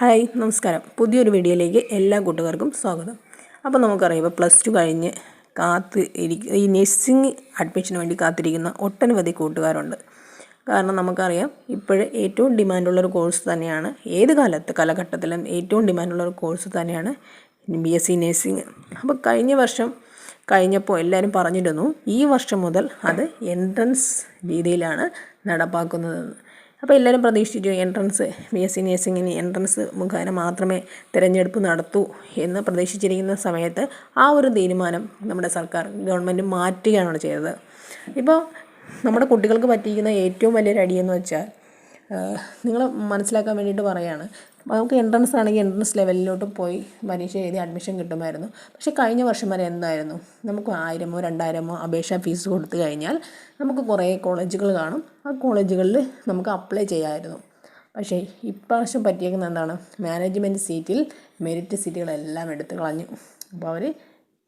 Hi നമസ്കാരം. പുതിയൊരു വീഡിയോയിലേക്ക് എല്ലാ കൂട്ടുകാർക്കും സ്വാഗതം. അപ്പോൾ നമുക്കറിയാം ഇപ്പോൾ പ്ലസ് ടു കഴിഞ്ഞ് കാത്ത് ഇരിക്ക ഈ നഴ്സിംഗ് അഡ്മിഷന് വേണ്ടി കാത്തിരിക്കുന്ന ഒട്ടനവധി കൂട്ടുകാരുണ്ട്. കാരണം നമുക്കറിയാം ഇപ്പോൾ ഏറ്റവും ഡിമാൻഡുള്ളൊരു കോഴ്സ് തന്നെയാണ് ഏത് കാലത്ത് കാലഘട്ടത്തിലും ഏറ്റവും ഡിമാൻഡുള്ളൊരു കോഴ്സ് തന്നെയാണ് ബി എസ് സി നഴ്സിംഗ്. അപ്പോൾ കഴിഞ്ഞ വർഷം കഴിഞ്ഞപ്പോൾ എല്ലാവരും പറഞ്ഞിരുന്നു ഈ വർഷം മുതൽ അത് എൻട്രൻസ് രീതിയിലാണ് നടപ്പാക്കുന്നതെന്ന്. അപ്പോൾ എല്ലാവരും പ്രതീക്ഷിച്ചു എൻട്രൻസ് ബി എസ് സി നേഴ്സിങ്ങിന് എൻട്രൻസ് മുഖേന മാത്രമേ തിരഞ്ഞെടുപ്പ് നടത്തൂ എന്ന് പ്രതീക്ഷിച്ചിരിക്കുന്ന സമയത്ത് ആ ഒരു തീരുമാനം നമ്മുടെ സർക്കാർ ഗവൺമെന്റ് മാറ്റുകയാണ് ചെയ്തത്. ഇപ്പോൾ നമ്മുടെ കുട്ടികൾക്ക് പറ്റിയിരിക്കുന്ന ഏറ്റവും വലിയൊരു അടിയെന്ന് വെച്ചാൽ നിങ്ങൾ മനസ്സിലാക്കാൻ വേണ്ടിയിട്ട് പറയുകയാണ് നമുക്ക് എൻട്രൻസ് ആണെങ്കിൽ എൻട്രൻസ് ലെവലിലോട്ട് പോയി പരീക്ഷ എഴുതി അഡ്മിഷൻ കിട്ടുമായിരുന്നു. പക്ഷേ കഴിഞ്ഞ വർഷം വരെ എന്തായിരുന്നു? നമുക്ക് ആയിരമോ രണ്ടായിരമോ അപേക്ഷാ ഫീസ് കൊടുത്തു കഴിഞ്ഞാൽ നമുക്ക് കുറേ കോളേജുകൾ കാണും. ആ കോളേജുകളിൽ നമുക്ക് അപ്ലൈ ചെയ്യാമായിരുന്നു. പക്ഷേ ഇപ്രാവശ്യം പറ്റിയേക്കുന്ന എന്താണ്? മാനേജ്മെന്റ് സീറ്റിൽ മെറിറ്റ് സീറ്റുകളെല്ലാം എടുത്ത് കളഞ്ഞു. അപ്പോൾ അവർ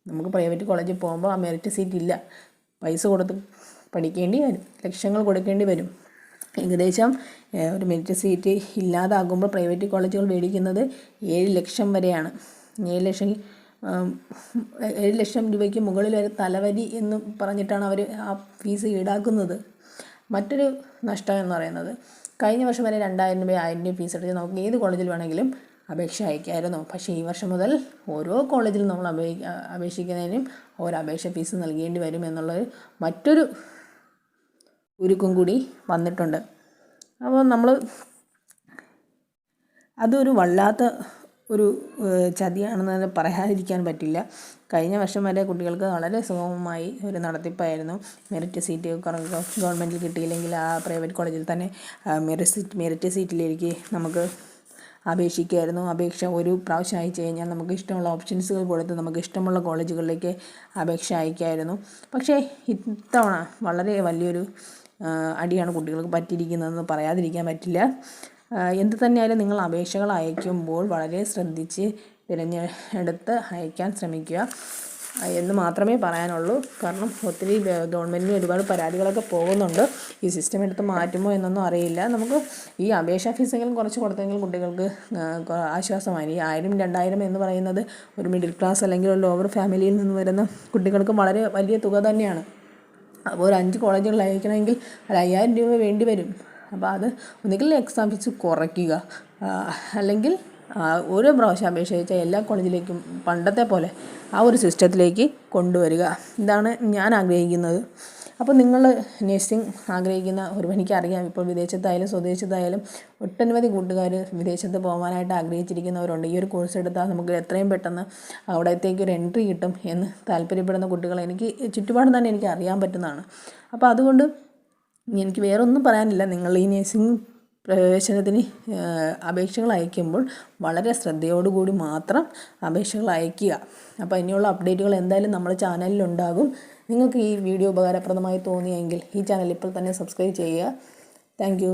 നമുക്ക് പ്രൈവറ്റ് കോളേജിൽ പോകുമ്പോൾ ആ മെറിറ്റ് സീറ്റ് ഇല്ല. പൈസ കൊടുത്ത് പഠിക്കേണ്ടി വരും. ലക്ഷങ്ങൾ കൊടുക്കേണ്ടി വരും. ഏകദേശം ഒരു മെറിറ്റ് സീറ്റ് ഇല്ലാതാകുമ്പോൾ പ്രൈവറ്റ് കോളേജുകൾ മേടിക്കുന്നത് ഏഴ് ലക്ഷം വരെയാണ്. ഏഴ് ലക്ഷം ഏഴ് ലക്ഷം രൂപയ്ക്ക് മുകളിൽ വരെ തലവരി എന്ന് പറഞ്ഞിട്ടാണ് അവർ ആ ഫീസ് ഈടാക്കുന്നത്. മറ്റൊരു നഷ്ടം എന്ന് പറയുന്നത് കഴിഞ്ഞ വർഷം വരെ രണ്ടായിരം രൂപ ആയിരം രൂപ ഫീസ് എടുത്ത് നമുക്ക് ഏത് കോളേജിൽ വേണമെങ്കിലും അപേക്ഷ അയക്കായിരുന്നു. പക്ഷേ ഈ വർഷം മുതൽ ഓരോ കോളേജിലും നമ്മൾ അപേ അപേക്ഷിക്കുന്നതിനും ഓരോ അപേക്ഷ ഫീസ് നൽകേണ്ടി വരും എന്നുള്ളൊരു മറ്റൊരു ഉരുക്കും കൂടി വന്നിട്ടുണ്ട്. അപ്പോൾ നമ്മൾ അതൊരു വല്ലാത്ത ഒരു ചതിയാണെന്ന് പറയാതിരിക്കാൻ പറ്റില്ല. കഴിഞ്ഞ വർഷം വരെ കുട്ടികൾക്ക് വളരെ സുഗമമായി ഒരു നടത്തിപ്പായിരുന്നു. മെറിറ്റ് സീറ്റ് ഗവൺമെന്റിൽ കിട്ടിയില്ലെങ്കിൽ ആ പ്രൈവറ്റ് കോളേജിൽ തന്നെ മെറിറ്റ് സീറ്റ് മെറിറ്റ് സീറ്റിലേക്ക് നമുക്ക് അപേക്ഷിക്കുമായിരുന്നു അപേക്ഷ ഒരു പ്രാവശ്യം അയച്ചു കഴിഞ്ഞാൽ നമുക്ക് ഇഷ്ടമുള്ള ഓപ്ഷൻസുകൾ കൊടുത്ത് നമുക്ക് ഇഷ്ടമുള്ള കോളേജുകളിലേക്ക് അപേക്ഷ അയക്കായിരുന്നു. പക്ഷേ ഇത്തവണ വളരെ വലിയൊരു അടിയാണ് കുട്ടികൾക്ക് പറ്റിയിരിക്കുന്നതെന്ന് പറയാതിരിക്കാൻ പറ്റില്ല. എന്ത് തന്നെയായാലും നിങ്ങൾ അപേക്ഷകൾ അയക്കുമ്പോൾ വളരെ ശ്രദ്ധിച്ച് തിരഞ്ഞെടുത്ത് അയക്കാൻ ശ്രമിക്കുക. എന്ന് മാത്രമേ പറയാനുള്ളൂ. കാരണം ഒത്തിരി ഗവൺമെന്റിന് ഒരുപാട് പരാതികളൊക്കെ പോകുന്നുണ്ട്. ഈ സിസ്റ്റം എടുത്ത് മാറ്റുമോ എന്നൊന്നും അറിയില്ല. നമുക്ക് ഈ അപേക്ഷാ ഫീസെങ്കിലും കുറച്ച് കൊടുത്തെങ്കിൽ കുട്ടികൾക്ക് ആശ്വാസമായി. ഈ ആയിരം രണ്ടായിരം എന്ന് പറയുന്നത് ഒരു മിഡിൽ ക്ലാസ് അല്ലെങ്കിൽ ഒരു ലോവർ ഫാമിലിയിൽ നിന്ന് വരുന്ന കുട്ടികൾക്ക് വളരെ വലിയ തുക തന്നെയാണ്. അപ്പോൾ ഒരു അഞ്ച് കോളേജുകൾ അയക്കണമെങ്കിൽ ഒരു അയ്യായിരം രൂപ വേണ്ടി വരും. അപ്പോൾ അത് ഒന്നുകിൽ എക്സാം ഫീസ് കുറയ്ക്കുക അല്ലെങ്കിൽ ഓരോ പ്രാവശ്യം അപേക്ഷ എല്ലാ കോളേജിലേക്കും പണ്ടത്തെ പോലെ ആ ഒരു സിസ്റ്റത്തിലേക്ക് കൊണ്ടുവരിക. ഇതാണ് ഞാൻ ആഗ്രഹിക്കുന്നത്. അപ്പോൾ നിങ്ങൾ നഴ്സിംഗ് ആഗ്രഹിക്കുന്ന ഒരു എനിക്കറിയാം. ഇപ്പോൾ വിദേശത്തായാലും സ്വദേശത്തായാലും ഒട്ടനവധി കൂട്ടുകാർ വിദേശത്ത് പോകാനായിട്ട് ആഗ്രഹിച്ചിരിക്കുന്നവരുണ്ട്. ഈ ഒരു കോഴ്സ് എടുത്താൽ നമുക്ക് എത്രയും പെട്ടെന്ന് അവിടത്തേക്ക് ഒരു എൻട്രി കിട്ടും എന്ന് താല്പര്യപ്പെടുന്ന കുട്ടികൾ എനിക്ക് ചുറ്റുപാട് തന്നെ എനിക്ക് അറിയാൻ പറ്റുന്നതാണ്. അപ്പോൾ അതുകൊണ്ട് എനിക്ക് വേറൊന്നും പറയാനില്ല. നിങ്ങൾ ഈ നഴ്സിംഗ് പ്രവേശനത്തിന് അപേക്ഷകൾ അയക്കുമ്പോൾ വളരെ ശ്രദ്ധയോടുകൂടി മാത്രം അപേക്ഷകൾ അയക്കുക. അപ്പോൾ ഇനിയുള്ള അപ്ഡേറ്റുകൾ എന്തായാലും നമ്മുടെ ചാനലിൽ ഉണ്ടാകും നിങ്ങൾക്ക് ഈ വീഡിയോ ഉപകാരപ്രദമായി തോന്നിയെങ്കിൽ ഈ ചാനൽ ഇപ്പോൾ തന്നെ സബ്സ്ക്രൈബ് ചെയ്യുക. താങ്ക്